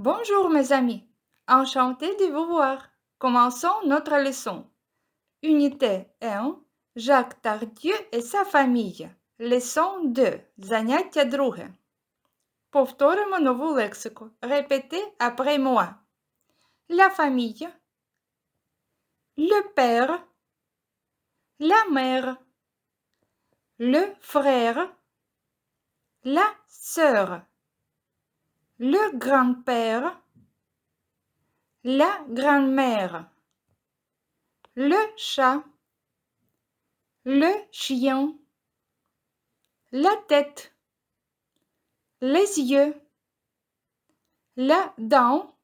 Bonjour mes amis, enchanté de vous voir. Commençons notre leçon. Unité 1. Jacques Tardieu et sa famille. Leçon 2. Заняття друге. Повторимо нову лексику. Répétez après moi. La famille. Le père. La mère. Le frère. La sœur le grand-père, la grand-mère, le chat, le chien, la tête, les yeux, la dent,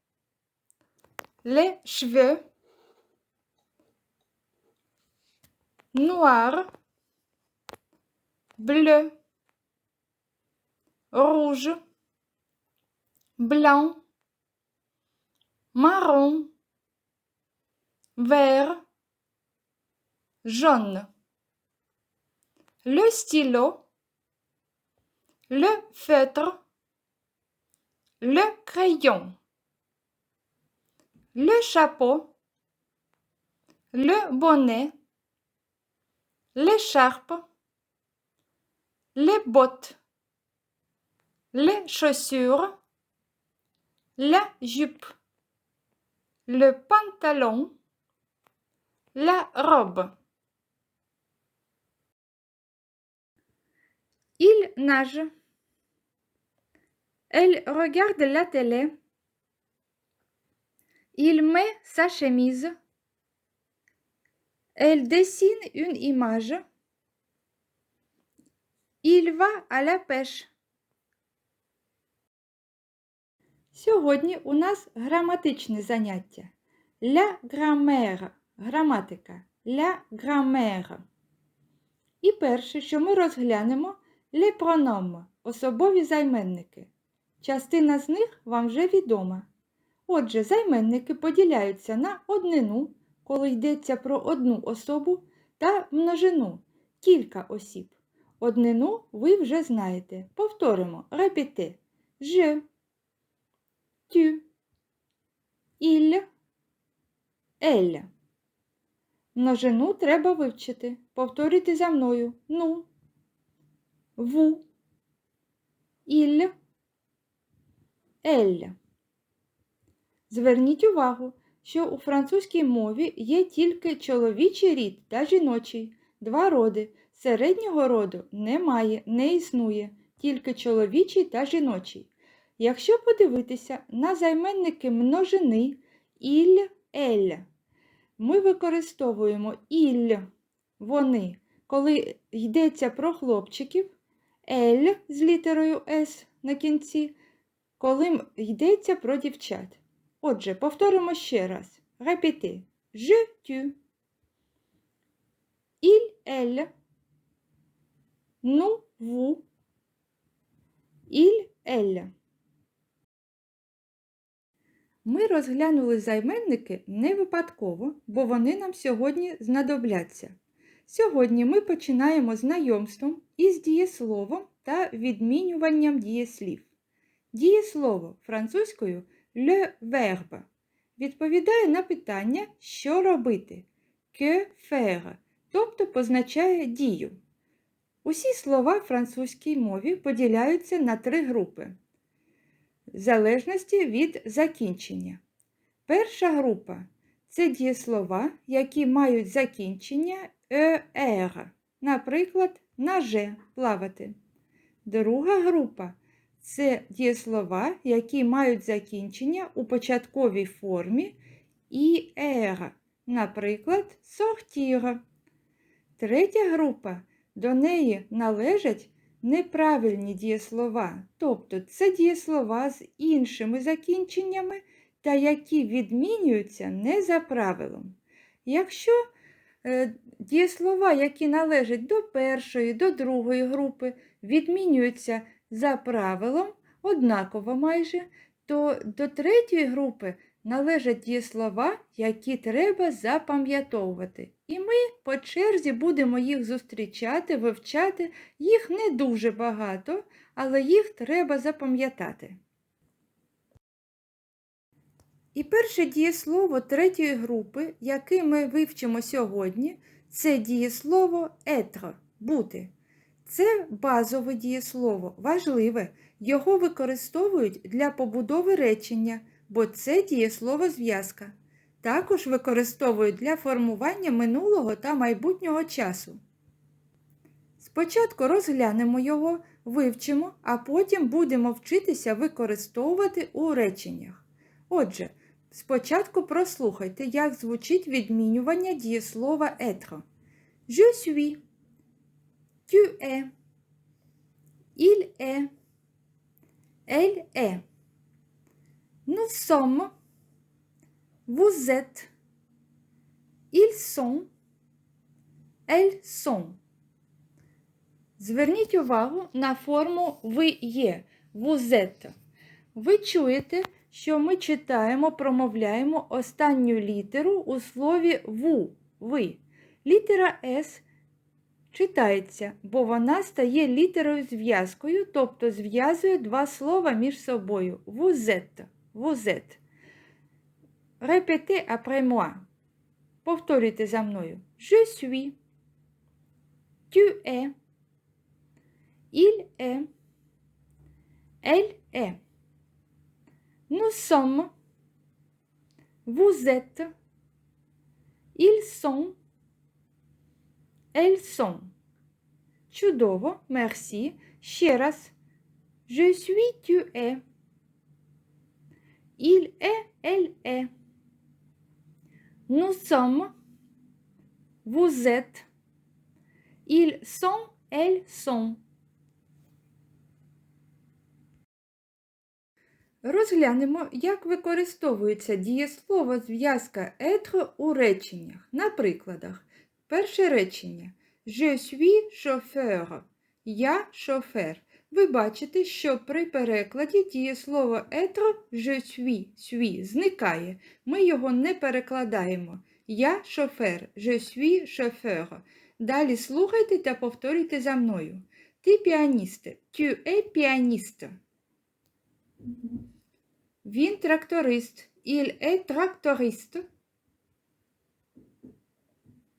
les cheveux, noir, bleu, rouge, blanc, marron, vert, jaune. Le stylo, le feutre, le crayon, le chapeau, le bonnet, l'écharpe, les bottes, les chaussures, la jupe, le pantalon, la robe. Il nage. Elle regarde la télé. Il met sa chemise. Elle dessine une image. Il va à la pêche. Сьогодні у нас граматичне заняття. Ля грамера. Граматика. Ля грамера. І перше, що ми розглянемо ле прономи, особові займенники. Частина з них вам вже відома. Отже, займенники поділяються на однину, коли йдеться про одну особу, та множину кілька осіб. Однину ви вже знаєте. Повторимо репіте. Je, tu, il, elle. Множину треба вивчити. Повторюйте за мною. Ну, ву, il, elle. Зверніть увагу, що у французькій мові є тільки чоловічий рід та жіночий, два роди. Середнього роду немає, не існує, тільки чоловічий та жіночий. Якщо подивитися на займенники множини іль, ель, ми використовуємо іль, вони, коли йдеться про хлопчиків, ель з літерою С на кінці, коли йдеться про дівчат. Отже, повторимо ще раз. Репіти. Je, tu. Il, elle. Nous, vous. Il, elle. Ми розглянули займенники не випадково, бо вони нам сьогодні знадобляться. Сьогодні ми починаємо знайомством із дієсловом та відмінюванням дієслів. Дієслово французькою le verbe відповідає на питання, що робити, que faire, тобто позначає дію. Усі слова в французькій мові поділяються на три групи в залежності від закінчення. Перша група це дієслова, які мають закінчення «ер», наприклад, наже плавати. Друга група це дієслова, які мають закінчення у початковій формі «іер», наприклад, сохтіра. Третя група до неї належать неправильні дієслова, тобто це дієслова з іншими закінченнями та які відмінюються не за правилом. Якщо е, дієслова, які належать до першої, до другої групи, відмінюються за правилом, однаково майже, то до третьої групи належать дієслова, які треба запам'ятовувати. І ми по черзі будемо їх зустрічати, вивчати. Їх не дуже багато, але їх треба запам'ятати. І перше дієслово третьої групи, яке ми вивчимо сьогодні, це дієслово être бути. Це базове дієслово, важливе. Його використовують для побудови речення, бо це дієслово зв'язка. Також використовують для формування минулого та майбутнього часу. Спочатку розглянемо його, вивчимо, а потім будемо вчитися використовувати у реченнях. Отже, спочатку прослухайте, як звучить відмінювання дієслова être. Je suis, tu es, il est, elle est. Nous sommes, vous êtes, ils sont, elles sont. Зверніть увагу на форму ви є, vous êtes. Ви чуєте, що ми читаємо, промовляємо останню літеру у слові ву, ви. Літера С читається, бо вона стає літерою зв'язкою, тобто зв'язує два слова між собою. Vous êtes. Répétez après moi. Повторюйте за мною. Je suis. Tu es. Il est. Elle est. Nous sommes. Vous êtes. Ils sont. Elles sont. Чудово, merci. Ще раз. Je suis, tu es. Il est, elle est. Nous sommes. Vous êtes. Ils sont, elles sont. Розглянемо, як використовується дієслово зв'язка être у реченнях. На прикладах. Перше речення. Je suis chauffeur. Я шофер. Ви бачите, що при перекладі дієслово être je suis, зникає. Ми його не перекладаємо. Я шофер. Je suis chauffeur. Далі слухайте та повторюйте за мною. Ти піаніст. Tu es pianiste. Він тракторист. Il est tractoriste.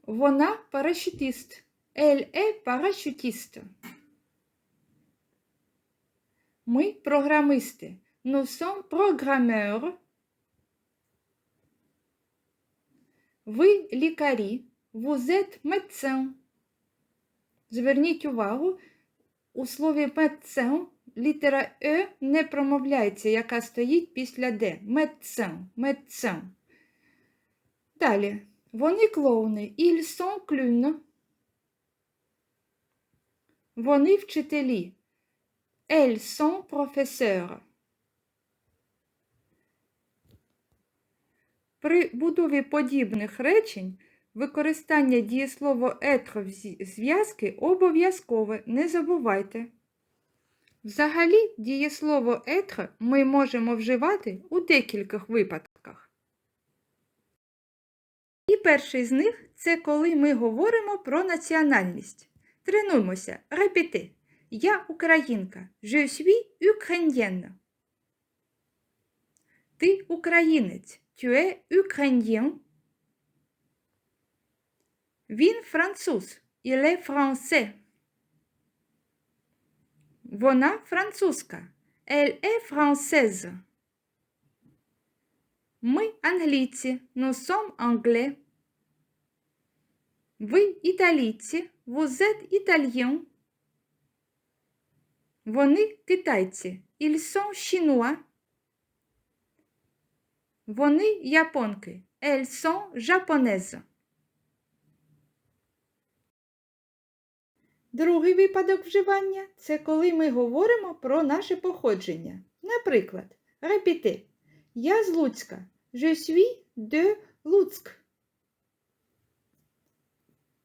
Вона парашютист. Elle est parachutiste. Ми програмисти. Nous sommes programmeurs. Ви лікарі. Vous êtes médecin. Зверніть увагу, у слові médecin літера Е не промовляється, яка стоїть після Д. Médecin. Médecin. Далі. Вони клоуни. Ils sont clowns. Вони вчителі. Elles sont professeurs. При будові подібних речень використання дієслова être в зв'язки обов'язкове, не забувайте. Взагалі, дієслово être ми можемо вживати у декількох випадках. І перший з них це коли ми говоримо про національність. Тренуємося, репіти. Я українка. Je suis ukrainienne. Ти українець. Tu es ukrainien. Він француз. Il est français. Вона французька. Elle est française. Ми англійці. Nous sommes anglais. Ви італійці. Vous êtes italien. Вони китайці. Ils sont. Вони японки. Elles sont. Другий випадок вживання це коли ми говоримо про наше походження. Наприклад, репіти. Я з Луцька. Je suis de Луцьк.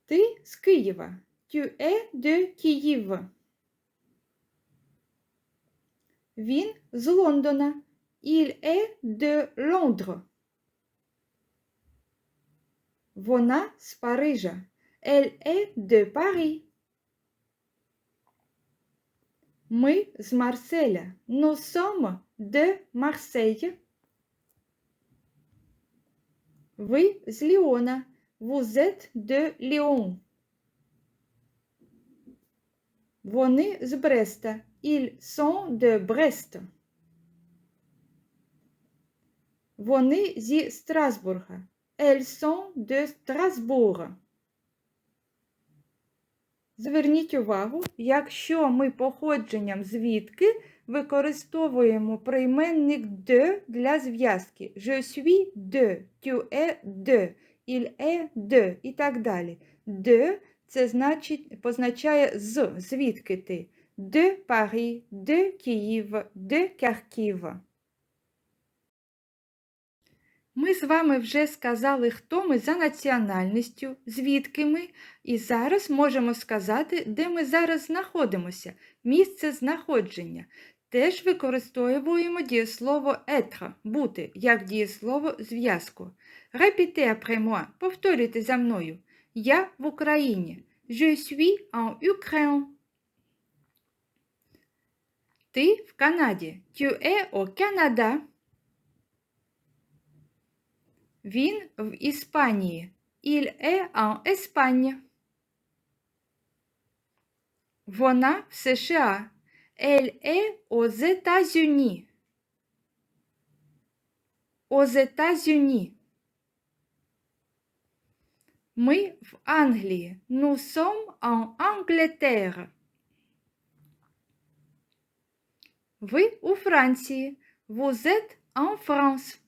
Ти з Києва. Tu es de Київ. Він з Лондона. Il est de Londres. Вона з Парижа. Elle est de Paris. Ми з Марселя. Nous sommes de Marseille. Ви з Ліона. Vous êtes de Lyon. Вони з Бреста. Ils sont de Brest. Вони зі Страсбурга. Elles sont de Strasbourg. Зверніть увагу, якщо ми походженням звідки використовуємо прийменник de для зв'язки. Je suis de, tu es de, il est de і так далі. De це значить, позначає з, звідки ти. De Paris, de Київ, de Kharkiv. Ми з вами вже сказали, хто ми за національністю, звідки ми, і зараз можемо сказати, де ми зараз знаходимося, місце знаходження. Теж використовуємо дієслово être – бути, як дієслово зв'язку. Répétez après moi, повторюйте за мною. Я в Україні. Je suis en Ukraine. Ти в Канаді. Tu es au Canada. Він в Іспанії. Il est en Espagne. Вона в США. Elle est aux États-Unis. Aux États-Unis. Ми в Англії. Nous sommes en Angleterre. Ви у Франції. Vous êtes en France.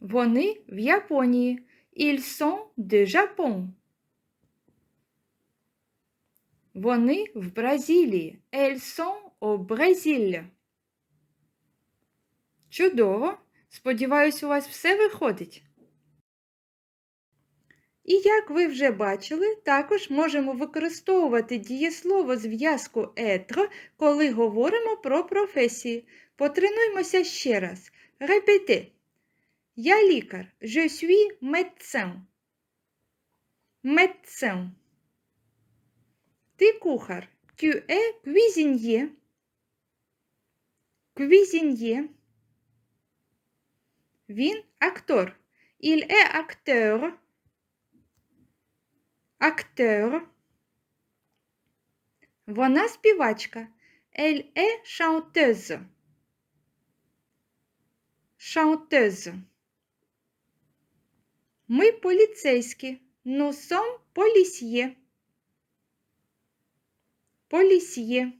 Вони в Японії. Ils sont de Japon. Вони в Бразилії. Elles sont au Brésil. Чудово! Сподіваюсь, у вас все виходить. І як ви вже бачили, також можемо використовувати дієслово зв'язку être, коли говоримо про професії. Потренуймося ще раз. Репети. Я лікар. Je suis médecin. Médecin. Ти кухар. Tu es cuisinier. Cuisinier. Він актор. Il est acteur. Acteur. Вона співачка. Elle est chanteuse. Chanteuse. Ми поліцейські. Nous sommes policiers. Полісьє.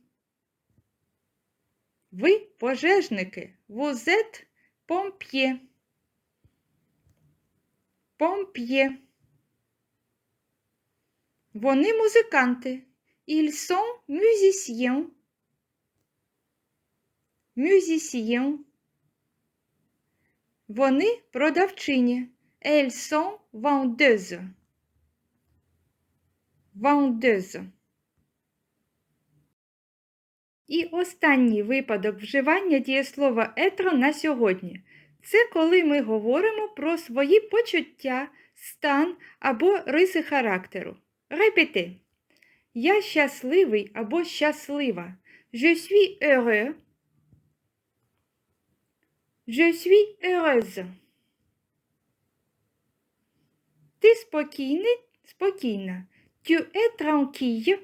Ви пожежники. Vous êtes pompier. Pompier. Вони музиканти. Ils sont musiciens. Musiciens. Вони продавчині. Elles sont vendeuses. Vendeuses. І останній випадок вживання дієслова етро на сьогодні. Це коли ми говоримо про свої почуття, стан або риси характеру. Репети. Я щасливий або щаслива. Je suis heureux. Je suis heureuse. Ти спокійний, спокійна. Tu es tranquille.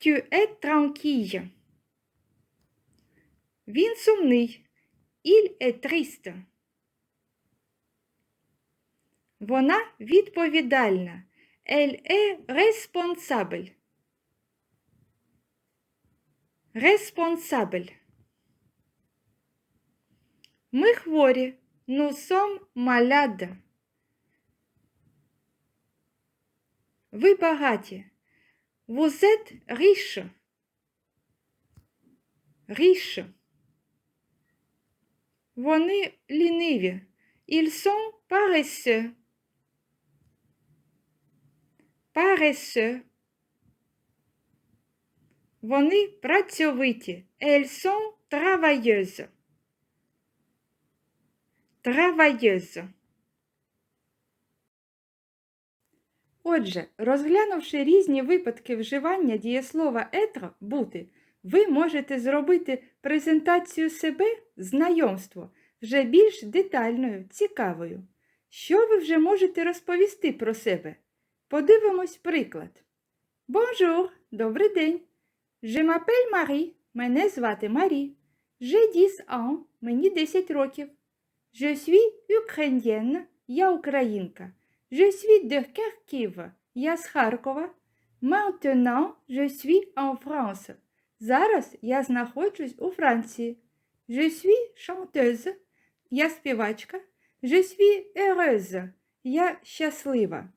Tu es tranquille. Він сумний. Il est triste. Вона відповідальна. Elle est responsable. Responsable. Ми хворі. Nous sommes malades. Ви багаті. Vous êtes riche. Riche. Вони ліниві. Ils sont paresseux. Paresseux. Вони працьовиті. Elles sont travailleuses. Travailleuses. Отже, розглянувши різні випадки вживання дієслова етро бути, ви можете зробити презентацію себе, знайомство, вже більш детальною, цікавою. Що ви вже можете розповісти про себе? Подивимось приклад. Bonjour, добрий день. Je m'appelle Marie, мене звати Марі. J'ai 10 ans, мені 10 років. Je suis ukrainienne, я українка. Je suis de Kharkiv, я з Харкова. Maintenant, je suis en France. Зараз я знаходжусь у Франції. Je suis chanteuse, я співачка. Je suis heureuse, я щаслива.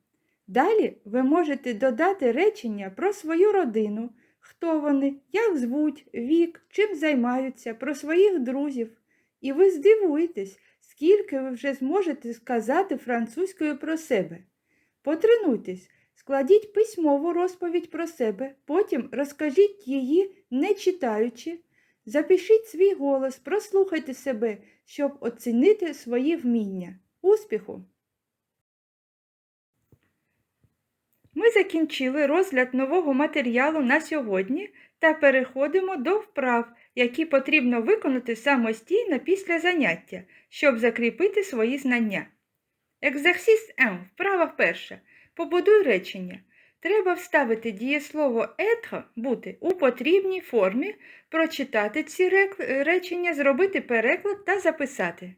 Далі ви можете додати речення про свою родину, хто вони, як звуть, вік, чим займаються, про своїх друзів. І ви здивуєтесь, скільки ви вже зможете сказати французькою про себе. Потренуйтесь, складіть письмову розповідь про себе, потім розкажіть її, не читаючи. Запишіть свій голос, прослухайте себе, щоб оцінити свої вміння. Успіху! Ми закінчили розгляд нового матеріалу на сьогодні та переходимо до вправ, які потрібно виконати самостійно після заняття, щоб закріпити свої знання. Екзерсіс М. Вправа перша. Побудуй речення. Треба вставити дієслово être бути у потрібній формі, прочитати ці речення, зробити переклад та записати.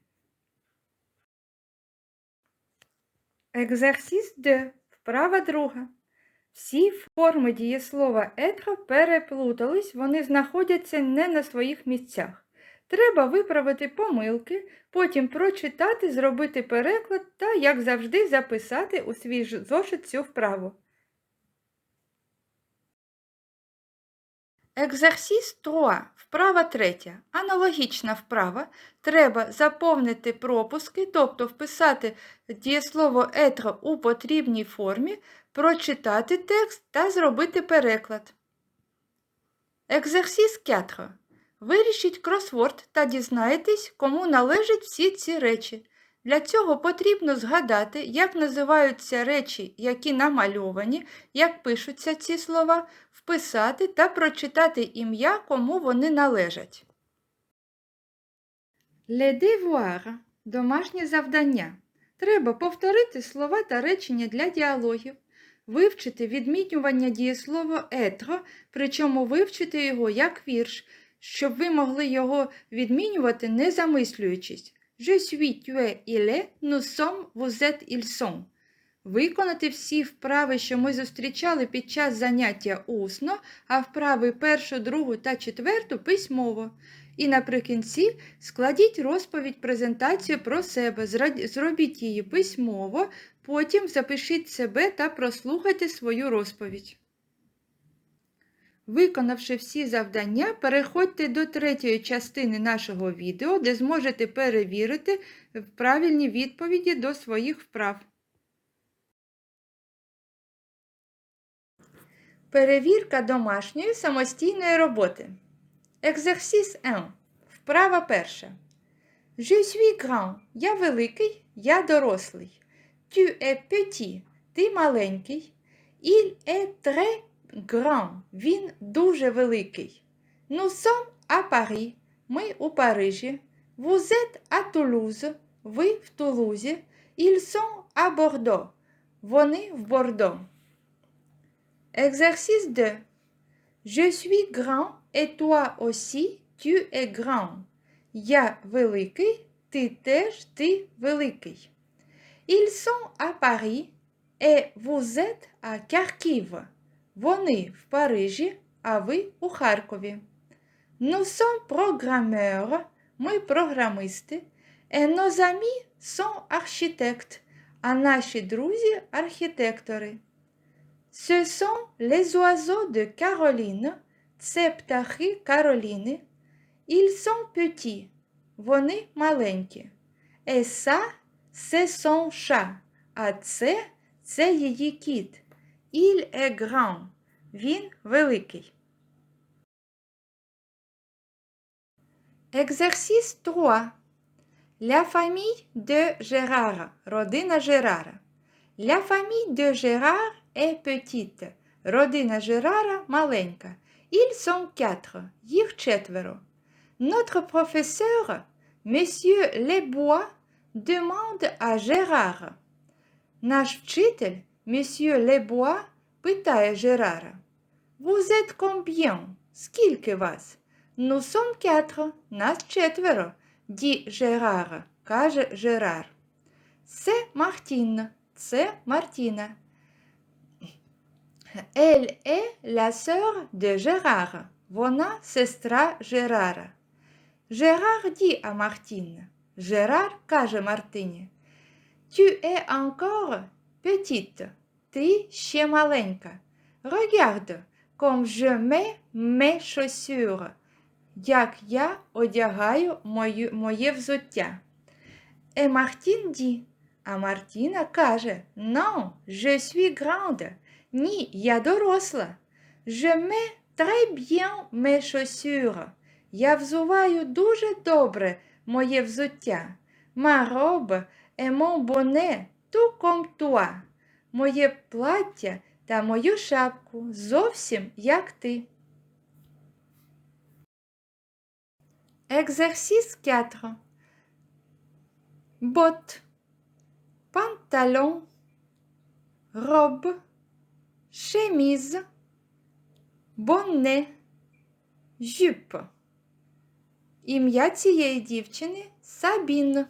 Екзерсіс Д. Вправа друга. Всі форми дієслова етро переплутались, вони знаходяться не на своїх місцях. Треба виправити помилки, потім прочитати, зробити переклад та, як завжди, записати у свій зошит цю вправу. Екзерсіс 3. Вправа третя. Аналогічна вправа. Треба заповнити пропуски, тобто вписати дієслово être у потрібній формі, прочитати текст та зробити переклад. Екзерсіс 4. Вирішіть кросворд та дізнаєтесь, кому належать всі ці речі. Для цього потрібно згадати, як називаються речі, які намальовані, як пишуться ці слова, вписати та прочитати ім'я, кому вони належать. Les devoirs – домашнє завдання. Треба повторити слова та речення для діалогів, вивчити відмінювання дієслова être, причому вивчити його як вірш, щоб ви могли його відмінювати, не замислюючись. Je suis, tu es, il est, nous sommes, vous êtes, ils sont. Виконати всі вправи, що ми зустрічали під час заняття усно, а вправи першу, другу та четверту письмово. І наприкінці складіть розповідь презентацію про себе, зробіть її письмово, потім запишіть себе та прослухайте свою розповідь. Виконавши всі завдання, переходьте до третьої частини нашого відео, де зможете перевірити правильні відповіді до своїх вправ. Перевірка домашньої самостійної роботи. Екзерсіс 1. Вправа перша. Je suis grand. Я великий, я дорослий. Tu es petit. Ти маленький. Il est très grand. Він дуже великий. Nous sommes à Paris. Ми у Парижі. Vous êtes à Toulouse. Ви в Тулузі. Ils sont à Bordeaux. Вони в Бордо. Exercice 2. Je suis grand et toi aussi, tu es grand. Я великий, ти теж ти великий. Ils sont à Paris et vous êtes à Kharkiv. Вони в Парижі, а ви у Харкові. Nous sommes programmeurs, ми програмисти, et nos amis sont architectes, а наші друзі архітектори. Ce sont les oiseaux de Caroline, це птахи Кароліни. Ils sont petits, вони маленькі. Et ça, c'est son chat, а це, це її кіт. Il est grand, він великий. Exercice 3. La famille de Gérard, родина Жерара. La famille de Gérard est petite. Родина Жерара маленька. Ils sont quatre. Їх четверо. Notre professeur, Monsieur Lebois, demande à Gérard. Наш вчитель, Monsieur Lebois, питає Жерара. Vous êtes combien? Скільки вас? Nous sommes quatre. Нас четверо. Ді Жерар, каже Жерар. Це Мартін. Це Мартіна. Elle est la sœur de Gérard. Вона сестра Жерара. Жерар dit à Martine. Жерар каже Мартині. Tu es encore petite. Ти ще маленька. Regarde, comme je mets mes chaussures. Як я одягаю мою, моє взуття. Et Martine dit. А Мартіна каже: Non, je suis grande. Ні, я доросла. Je mets très bien mes chaussures. Я взуваю дуже добре моє взуття. Ma robe et mon bonnet, comme toi. Моє плаття та мою шапку зовсім як ти. Exercice 4. Bottes, pantalon, robe, chemise, bonnet, jupe. Ім'я цієї дівчини Сабін.